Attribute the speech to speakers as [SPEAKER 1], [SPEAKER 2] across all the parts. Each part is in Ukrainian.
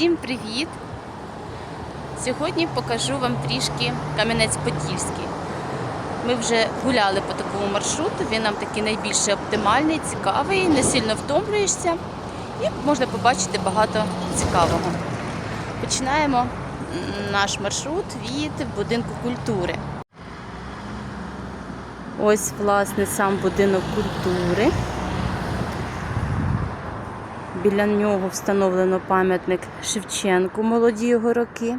[SPEAKER 1] Всім привіт! Сьогодні покажу вам трішки Кам'янець-Подільський. Ми вже гуляли по такому маршруту, він нам такий найбільш оптимальний, цікавий, не сильно втомлюєшся і можна побачити багато цікавого. Починаємо наш маршрут від будинку культури. Ось, власне, сам будинок культури. Біля нього встановлено пам'ятник Шевченку молоді його роки.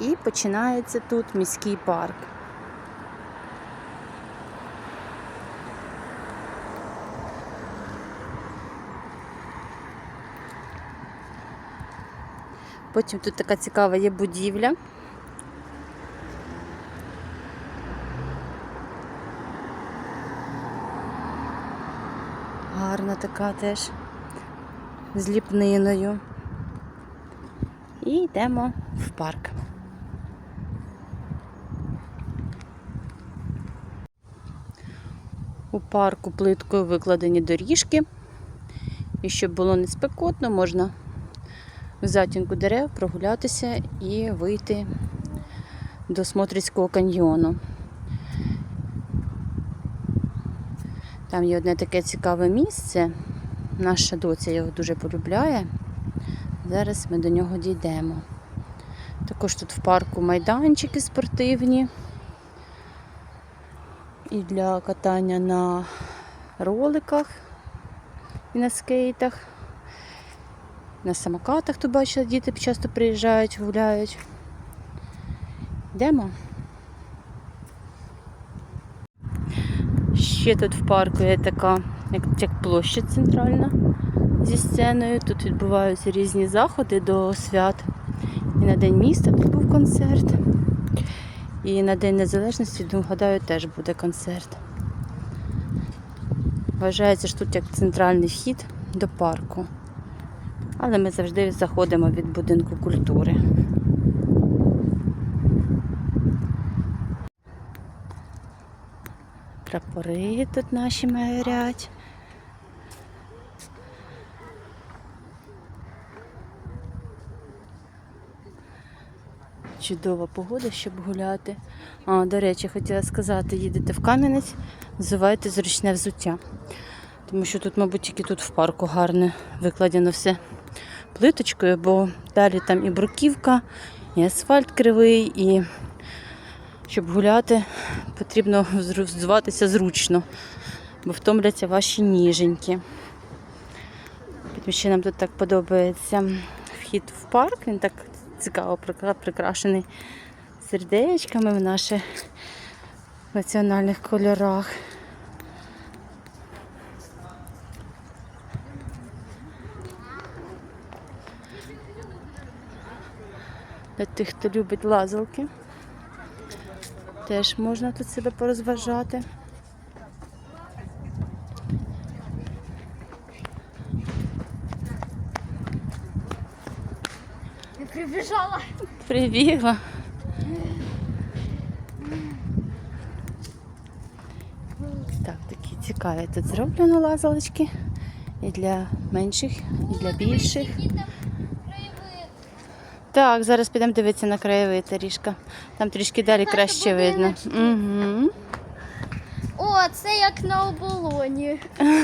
[SPEAKER 1] І починається тут міський парк. Потім тут така цікава є будівля. Гарна така теж з ліпниною. І йдемо в парк. У парку плиткою викладені доріжки. І щоб було не спекотно, можна в затінку дерев прогулятися і вийти до Смотрицького каньйону. Там є одне таке цікаве місце. Наша доця його дуже полюбляє. Зараз ми до нього дійдемо. Також тут в парку майданчики спортивні. І для катання на роликах і на скейтах. На самокатах тут бачила, діти часто приїжджають, гуляють. Йдемо. Ще тут в парку є така, як, як площа центральна зі сценою. Тут відбуваються різні заходи до свят. І на День міста тут був концерт. І на День Незалежності, гадаю, теж буде концерт. Вважається, що тут як центральний вхід до парку. Але ми завжди заходимо від будинку культури. Прапори тут наші майорять. Чудова погода, щоб гуляти. А, до речі, хотіла сказати, їдете в Кам'янець, взувайте зручне взуття. Тому що тут, мабуть, тільки тут в парку гарно викладено все плиточкою, бо далі там і бруківка, і асфальт кривий, і щоб гуляти, потрібно взуватися зручно, бо втомляться ваші ніженьки. Потім ще нам тут так подобається вхід в парк, він так цікаво прикрашений сердечками в наших національних кольорах. Для тих, хто любить лазалки. Теж можна тут себе порозважати.
[SPEAKER 2] Я прибежала.
[SPEAKER 1] Прибігла. Так, такі цікаві тут зроблено лазалочки. І для менших, і для більших. Так, зараз підемо дивитися на краєвид трішки. Там трішки далі
[SPEAKER 2] Знаєте,
[SPEAKER 1] краще видно. Угу.
[SPEAKER 2] О, це як на оболоні.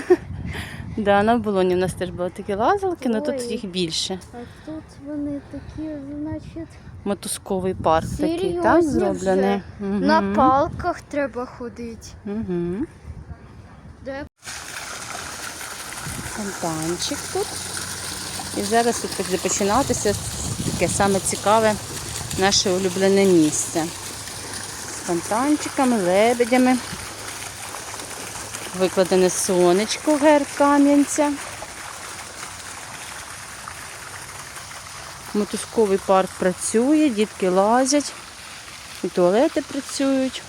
[SPEAKER 1] Да, на оболоні в нас теж були такі лазалки, але тут
[SPEAKER 2] Ой.
[SPEAKER 1] їх більше.
[SPEAKER 2] А тут вони такі, значить,
[SPEAKER 1] Мотузковий парк такий, так, зроблений. Угу.
[SPEAKER 2] на палках треба ходити.
[SPEAKER 1] Угу.
[SPEAKER 2] Де?
[SPEAKER 1] Фонтанчик тут. І зараз тут буде починатися таке саме цікаве наше улюблене місце. З фонтанчиками, лебедями. Викладене сонечко герб Кам'янця. Мотузковий парк працює, дітки лазять, і туалети працюють.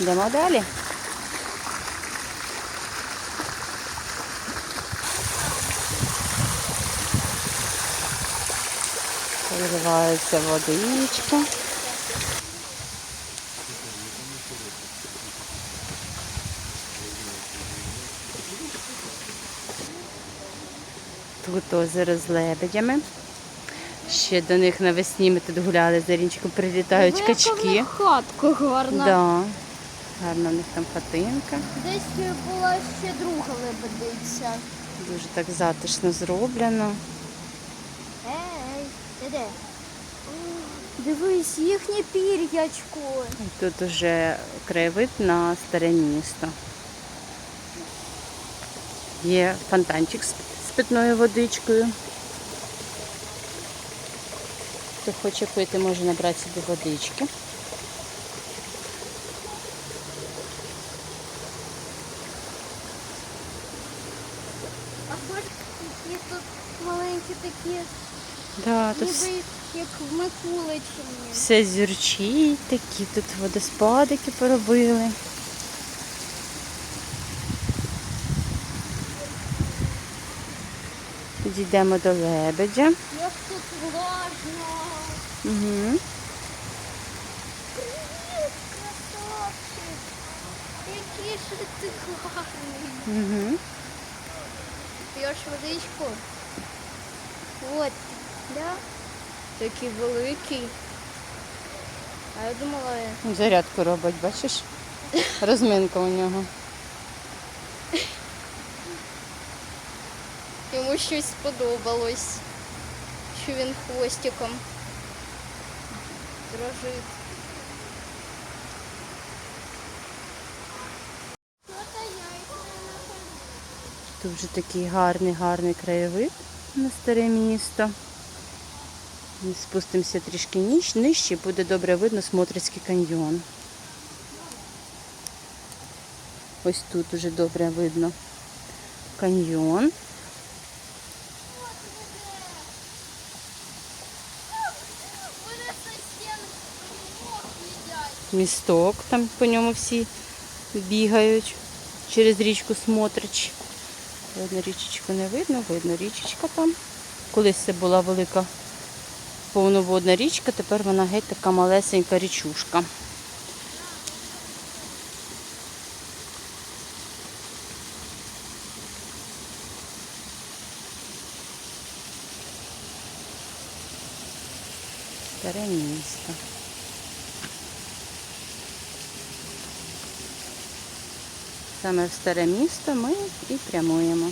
[SPEAKER 1] Йдемо далі. Переливаються водичка. Тут озеро з лебедями. Ще до них навесні ми тут гуляли за річку, прилітають качки.
[SPEAKER 2] Хатку гарна.
[SPEAKER 1] Да. Гарна в них там хатинка.
[SPEAKER 2] Десь була ще друга лебедиця.
[SPEAKER 1] Дуже так затишно зроблено.
[SPEAKER 2] Ей, ти де? Дивись, їхнє пір'ячко.
[SPEAKER 1] Тут уже краєвид на старе місто. Є фонтанчик з з питною водичкою. Хто хоче пити, може набрати собі водички.
[SPEAKER 2] А бачиш, які тут маленькі такі,
[SPEAKER 1] Да, тут
[SPEAKER 2] ніби як в Микуличині.
[SPEAKER 1] все зірчить такі, тут водоспадики поробили. Підійдемо до лебедя.
[SPEAKER 2] Як тут влажно.
[SPEAKER 1] Угу.
[SPEAKER 2] Привіт, красавчик. Який ж ти гарний.
[SPEAKER 1] Угу.
[SPEAKER 2] П'єш водичку? От, да? Такий великий. А я думала,
[SPEAKER 1] Зарядку робить, бачиш? Розминка у нього.
[SPEAKER 2] йому щось сподобалось, що він хвостиком дрожить.
[SPEAKER 1] Тут вже такий гарний, гарний краєвид на старе місто. Спустимося трішки нижче, буде добре видно Смотрицький каньйон. Ось тут уже добре видно каньйон. Місток, там по ньому всі бігають через річку Смотрич. Видно, річечку не видно, видно річечка там. Колись це була велика повноводна річка, тепер вона геть така малесенька річушка. Старе місто. Саме в старе місто ми і прямуємо.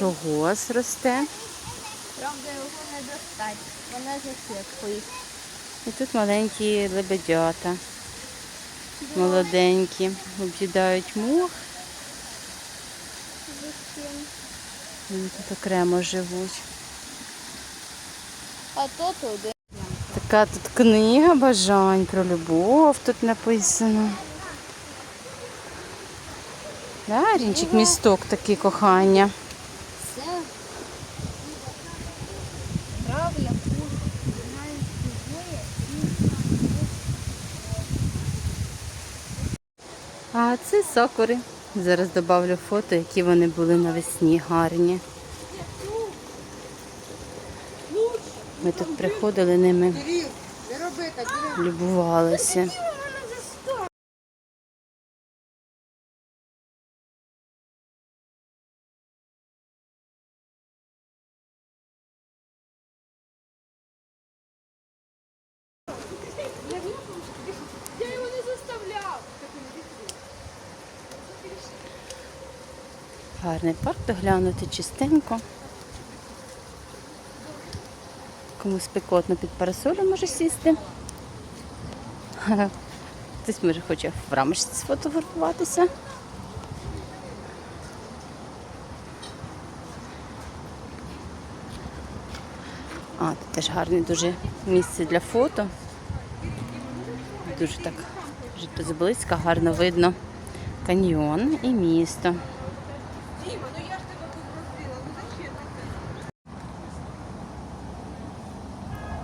[SPEAKER 1] Рогоз росте.
[SPEAKER 2] Правда, його не достать. Вона за.
[SPEAKER 1] І тут маленькі лебедята. Молоденькі. Об'їдають мох. Вони тут окремо живуть.
[SPEAKER 2] А то туди.
[SPEAKER 1] Така тут книга бажань про любов тут написано. Да, Рінчик, місток такий кохання. А це сакури. Зараз додавлю фото, які вони були навесні гарні. Ми тут приходили ними, любувалися.
[SPEAKER 3] Я його не заставляв.
[SPEAKER 1] Гарний парк доглянути чистенько. Кому спекотно під парасолем може сісти. Хтось може хоче в рамочці сфотографуватися. А, тут теж гарне дуже місце для фото. Дуже так вже зблизька, гарно видно каньйон і місто.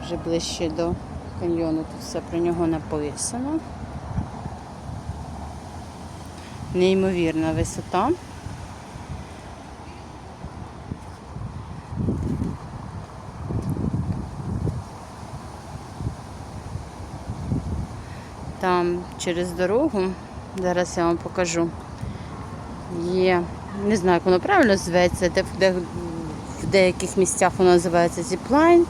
[SPEAKER 1] Вже ближче до каньйону тут все про нього написано. Неймовірна висота. Там через дорогу, зараз я вам покажу, є не знаю, як воно правильно зветься, де, де в деяких місцях воно називається зіплайн.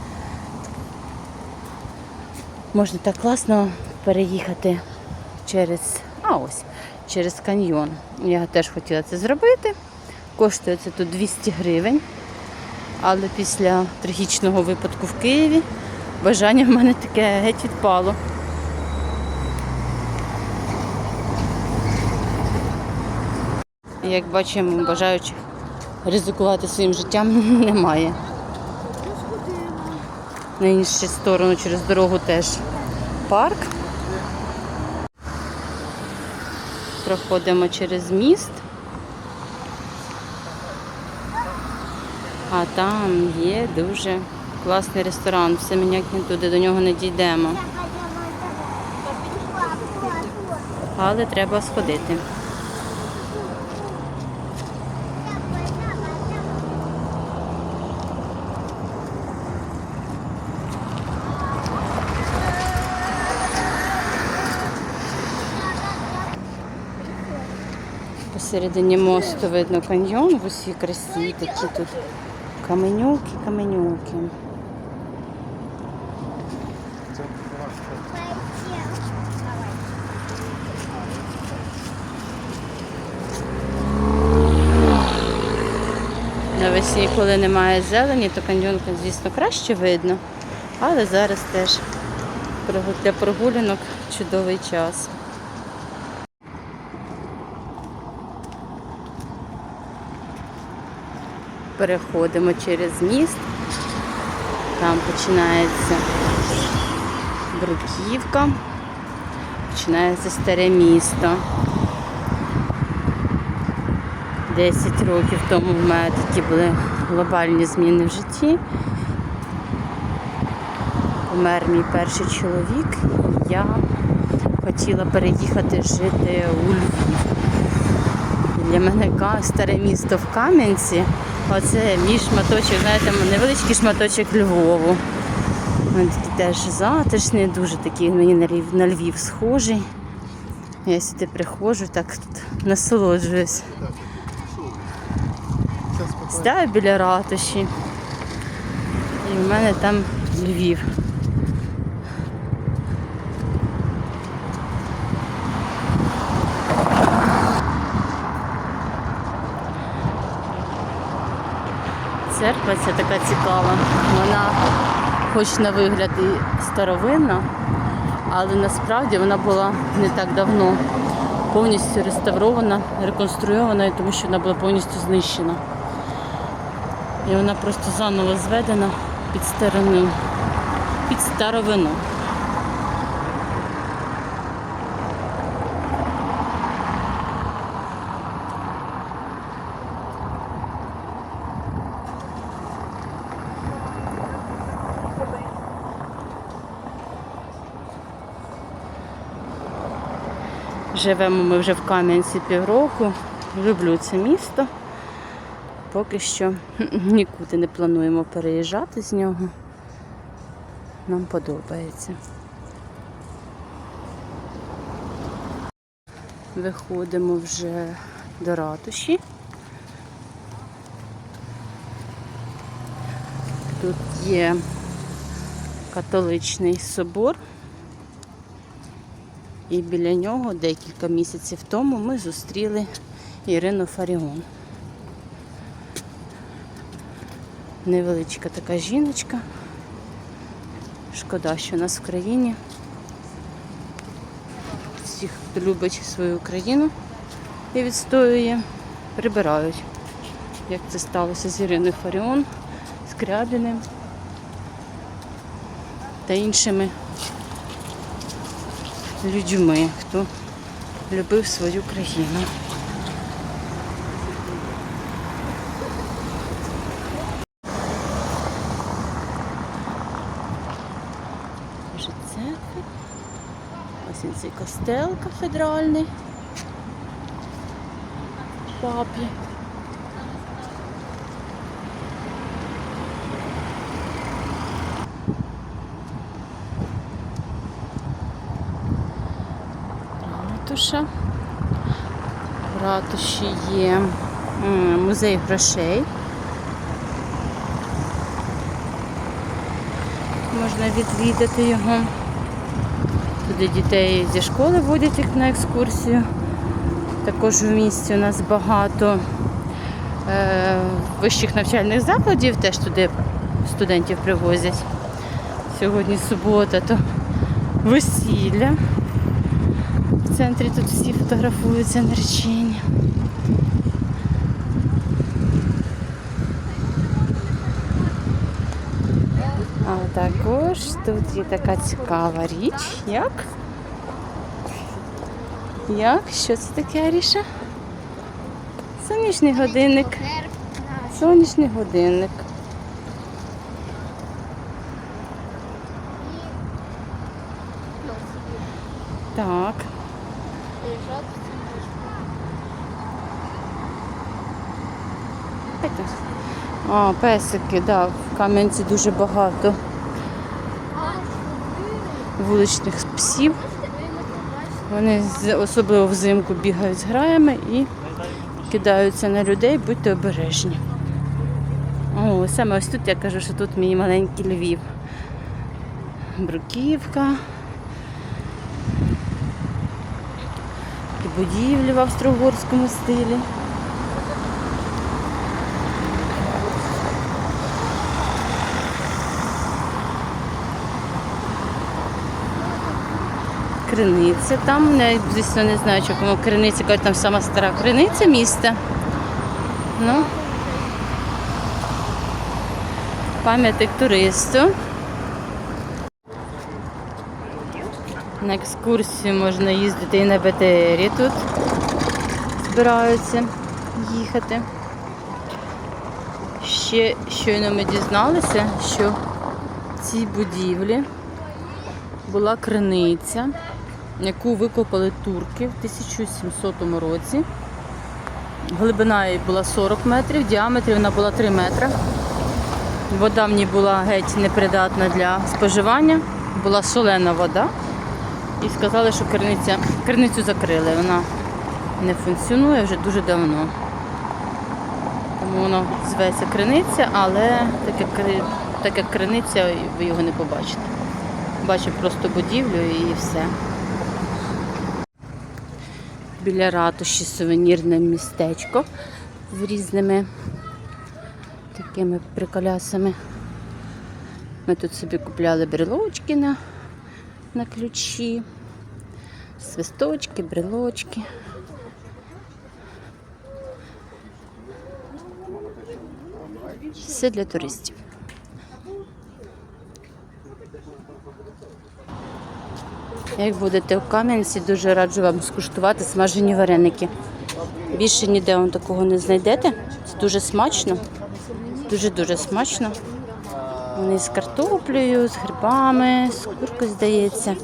[SPEAKER 1] Можна так класно переїхати через, а ось, через каньйон. Я теж хотіла це зробити. Коштує це тут 200 гривень. Але після трагічного випадку в Києві бажання в мене таке геть відпало. Як бачимо, бажаючих ризикувати своїм життям немає. На іншу сторону через дорогу теж парк. Проходимо через міст. А там є дуже класний ресторан. Все ми ніяк не туди до нього не дійдемо. Але треба сходити. Посередині мосту видно каньйон в усій красі, такі тут каменюки, каменюки. Навесні, коли немає зелені, то каньйон, звісно, краще видно. Але зараз теж для прогулянок чудовий час. Переходимо через міст. Там починається Бруківка, починається старе місто. 10 років тому в мене такі були глобальні зміни в житті. Помер мій перший чоловік. Я хотіла переїхати жити у Львів. Для мене старе місто в Кам'янці. Оце мій шматочок, знаєте, невеличкий шматочок Львову. Він такий теж затишний, дуже такий мені на Львів, на Львів схожий. Я сюди приходжу, так тут насолоджуюсь. Стаю біля ратуші. І в мене там Львів. Церква ця така цікава. Вона хоч на вигляд і старовинна, але насправді вона була не так давно повністю реставрована, реконструйована, тому що вона була повністю знищена. І вона просто заново зведена під старину, під старовину. Живемо ми вже в Кам'янці півроку. Люблю це місто. Поки що нікуди не плануємо переїжджати з нього. Нам подобається. Виходимо вже до ратуші. Тут є католичний собор. І біля нього декілька місяців тому ми зустріли Ірину Фаріон. Невеличка така жіночка. Шкода, що у нас в країні. Всіх, хто любить свою країну і відстоює, прибирають. Як це сталося з Іриною Фаріон, Скрябіним та іншими людьми, хто любив свою країну. Вже церкви. Ось він цей костел кафедральний. Папі. Ратуша. В ратуші є Музей грошей. Можна відвідати його. Туди дітей зі школи водять їх на екскурсію. Також в місті у нас багато е, вищих навчальних закладів, теж туди студентів привозять. Сьогодні субота, то весілля. Центрі тут всі фотографуються наречені. А також тут є така цікава річ, як? Як? Що це таке, Аріша? Сонячний годинник. Сонячний годинник. Так.
[SPEAKER 2] Лежать.
[SPEAKER 1] Песики, да, в Кам'янці дуже багато вуличних псів. Вони особливо взимку бігають з граями і кидаються на людей, будьте обережні. О, саме ось тут я кажу, що тут мій маленький Львів. Бруківка. Будівлі в австро-угорському стилі. Криниця там, не, звісно, не знаю, чому криниця, кажуть, там сама стара криниця міста. Ну, пам'ятник туристу. На екскурсію можна їздити і на БТРі тут. Збираються їхати. Ще щойно ми дізналися, що в цій будівлі була криниця, яку викопали турки в 1700 році. Глибина її була 40 метрів, в діаметрі вона була 3 метри. Вода в ній була геть непридатна для споживання, була солена вода. І сказали, що криниця, криницю закрили. Вона не функціонує вже дуже давно. Тому воно зветься криниця, але так як криниця, ви його не побачите. Бачив просто будівлю і все. Біля ратуші сувенірне містечко з різними такими приколясами. Ми тут собі купляли брелочки на, на ключі, свисточки, брелочки. Все для туристів. Як будете в Кам'янці, дуже раджу вам скуштувати смажені вареники. Більше ніде вам такого не знайдете. Це дуже смачно. Дуже-дуже смачно. Вони з картоплею, з грибами, з куркою, здається.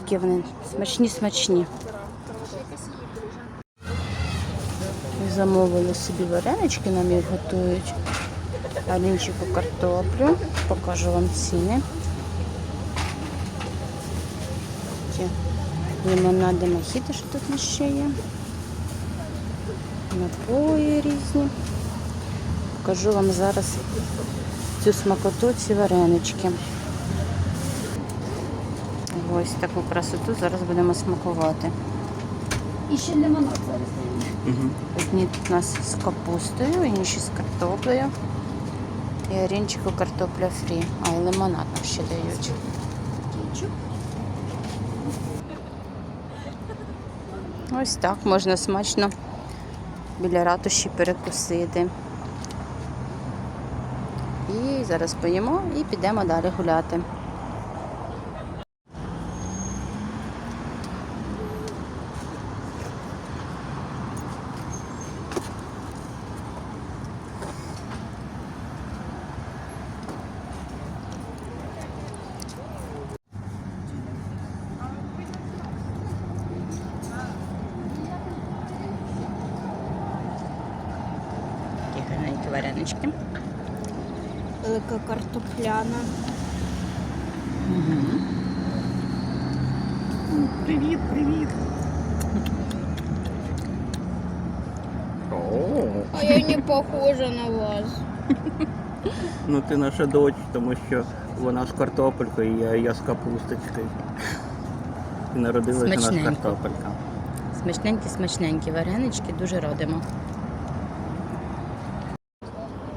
[SPEAKER 1] Такі вони смачні-смачні. Замовили собі варенички, нам їх готують. Алінчику картоплю. Покажу вам ціни. Лимонади мохіто, що тут ще є. Напої різні. Покажу вам зараз цю смакоту, ці варенички. Ось таку красоту зараз будемо смакувати.
[SPEAKER 2] І ще лимонад зараз.
[SPEAKER 1] Одні тут у нас з капустою, інші з картоплею. І орінчику картопля фрі. А і лимонад нам ще дають. Ось так можна смачно біля ратуші перекусити. І зараз поїмо і підемо далі гуляти. Такі гарненькі.
[SPEAKER 2] Велика картопляна.
[SPEAKER 3] Привіт, привіт.
[SPEAKER 2] А я не похожа на вас.
[SPEAKER 4] Ну ти наша дочь, тому що вона з картопелькою, я, я з капусточкою. І народилася у нас
[SPEAKER 1] Смачненько.
[SPEAKER 4] картопелька.
[SPEAKER 1] Смачненькі, смачненькі варенички, дуже радимо.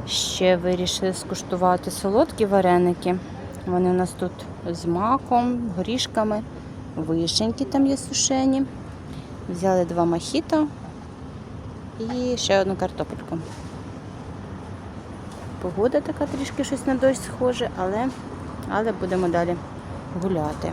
[SPEAKER 1] Ще вирішили скуштувати солодкі вареники. Вони у нас тут з маком, горішками, вишеньки там є сушені. Взяли два мохіто і ще одну картопельку. Погода така трішки щось на дощ схоже, але, але будемо далі гуляти.